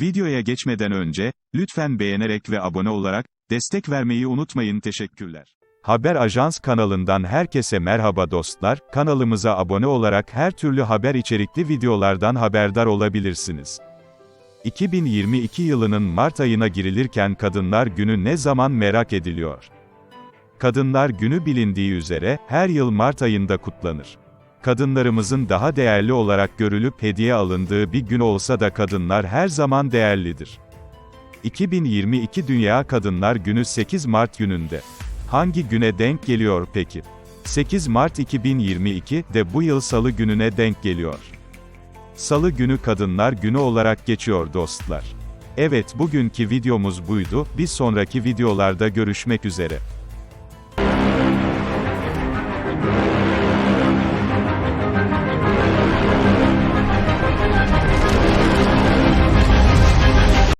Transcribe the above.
Videoya geçmeden önce, lütfen beğenerek ve abone olarak, destek vermeyi unutmayın teşekkürler. Haber Ajans kanalından herkese merhaba dostlar, kanalımıza abone olarak her türlü haber içerikli videolardan haberdar olabilirsiniz. 2022 yılının Mart ayına girilirken Kadınlar Günü ne zaman merak ediliyor? Kadınlar Günü bilindiği üzere, her yıl Mart ayında kutlanır. Kadınlarımızın daha değerli olarak görülüp hediye alındığı bir gün olsa da kadınlar her zaman değerlidir. 2022 Dünya Kadınlar Günü 8 Mart gününde. Hangi güne denk geliyor peki? 8 Mart 2022 de bu yıl Salı gününe denk geliyor. Salı günü Kadınlar Günü olarak geçiyor dostlar. Evet bugünkü videomuz buydu, bir sonraki videolarda görüşmek üzere.